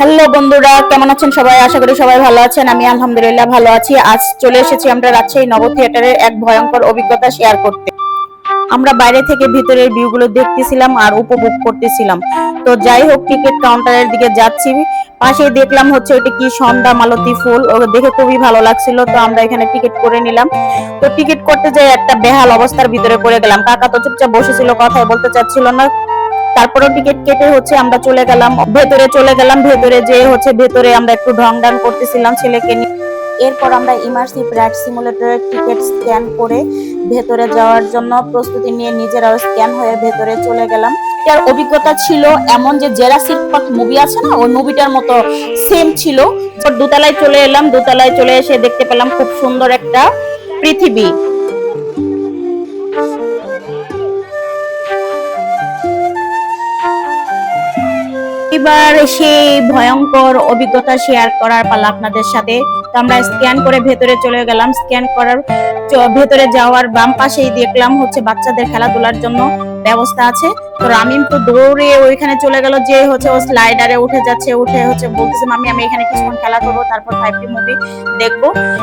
Hello বন্ধুরা, কেমন আছেন সবাই? আশা করি সবাই ভালো আছেন। আমি আলহামদুলিল্লাহ ভালো আছি। আজ চলে এসেছি আমরা রাজশাহী নব থিয়েটারের এক ভয়ঙ্কর অভিজ্ঞতা শেয়ার করতে। আমরা বাইরে থেকে ভিতরের ভিউগুলো দেখতেছিলাম আর উপভোগ করতেছিলাম। তো যাই হোক টিকিট কাউন্টারের দিকে যাচ্ছি। পাশে দেখলাম হচ্ছে ওটা কি সন্ধ্যা মালতী ফুল। ও দেখে খুবই ভালো লাগছিল, তো আমরা এখানে টিকিট করে নিলাম। তো টিকিট করতে যাই একটা বেহাল অবস্থার ভিতরে পড়ে গেলাম। কাকা তো চুপচাপ বসেছিল, কথাই বলতে চাচ্ছিল না। তারপরে টিকিট কেটে হচ্ছে আমরা চলে গেলাম, ভেতরে চলে গেলাম, ভেতরে যে হচ্ছে ভেতরে আমরা একটু ঢং ডাং করতেছিলাম ছেলেকে নিয়ে। এরপর আমরা ইমার্সিভ রাইড সিমুলেটরের টিকিট স্ক্যান করে ভেতরে যাওয়ার জন্য প্রস্তুতি নিয়ে নিজেরাও স্ক্যান হয়ে ভেতরে চলে গেলাম। এটার অভিজ্ঞতা ছিল এমন যে জেরাসিক মুভি আছে না, ওই মুভিটার মতো সেম ছিল দোতলায় চলে এলাম, দোতলায় চলে এসে দেখতে পেলাম খুব সুন্দর একটা পৃথিবী। এবার সেই ভয়ঙ্কর অভিজ্ঞতা শেয়ার করার পালা আপনাদের সাথে। তো আমরা স্ক্যান করে ভেতরে চলে গেলাম। স্ক্যান করার ভেতরে যাওয়ার বাম পাশেই দেখলাম হচ্ছে বাচ্চাদের খেলাধুলার জন্য ব্যবস্থা আছে। তো রামিম তো দৌড়ে ওইখানে চলে গেল যে হচ্ছে ও স্লাইডারে উঠে যাচ্ছে, উঠে হচ্ছে বলতেছে মামি আমি এখানে কিছুক্ষণ খেলা করব, তারপর ফাইভ টি মুভি দেখব।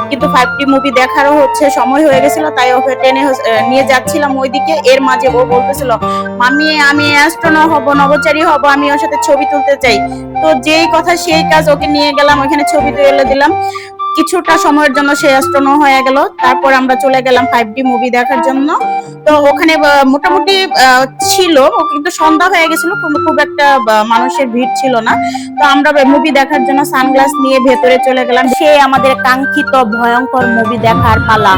কিন্তু ফাইভ টি মুভি দেখারও হচ্ছে সময় হয়ে গেছিল, তাই ওকে টেনে নিয়ে যাচ্ছিলাম ওইদিকে। এর মাঝে ও বলতেছিল মামি আমি অ্যাস্ট্রোনট হব, নবচারী হব, আমি ওর সাথে ছবি তুলতে চাই। তো যেই কথা, সেই কাজ ওকে নিয়ে গেলাম ওখানে ছবি তুলে দিলাম। কিছুটা সময়ের জন্য সে অ্যাস্ট্রোনো হয়ে গেল। তারপর আমরা চলে গেলাম ফাইভ ডি মুভি দেখার জন্য। তো ওখানে মোটামুটি ছিল। কিন্তু সন্ধ্যা হয়ে গেছিল, কিন্তু খুব একটা মানুষের ভিড় ছিল না। তো আমরা মুভি দেখার জন্য সানগ্লাস নিয়ে ভেতরে চলে গেলাম। সে আমাদের কাঙ্ক্ষিত, ভয়ঙ্কর মুভি দেখার পালা।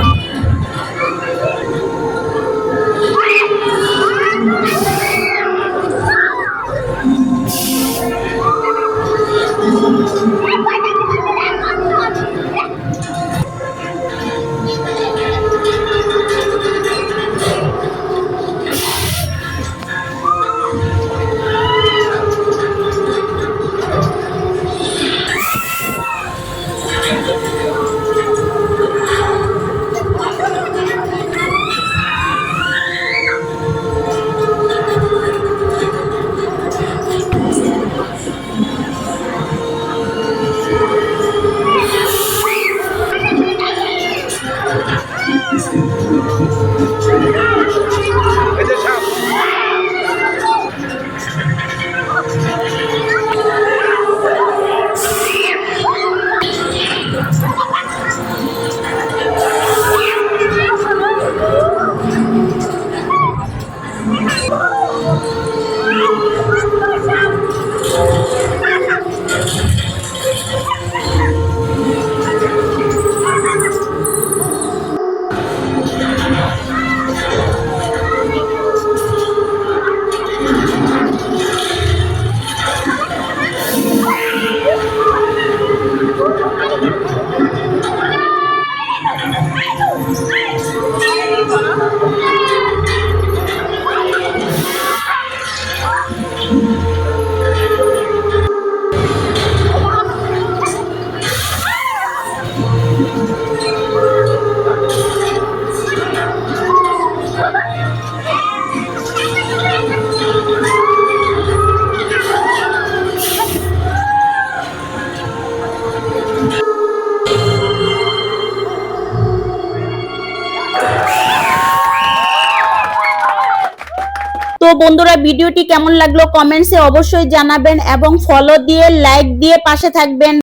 তো বন্ধুরা, ভিডিওটি কেমন লাগল কমেন্টসে অবশ্যই জানাবেন এবং ফলো দিয়ে লাইক দিয়ে পাশে থাকবেন।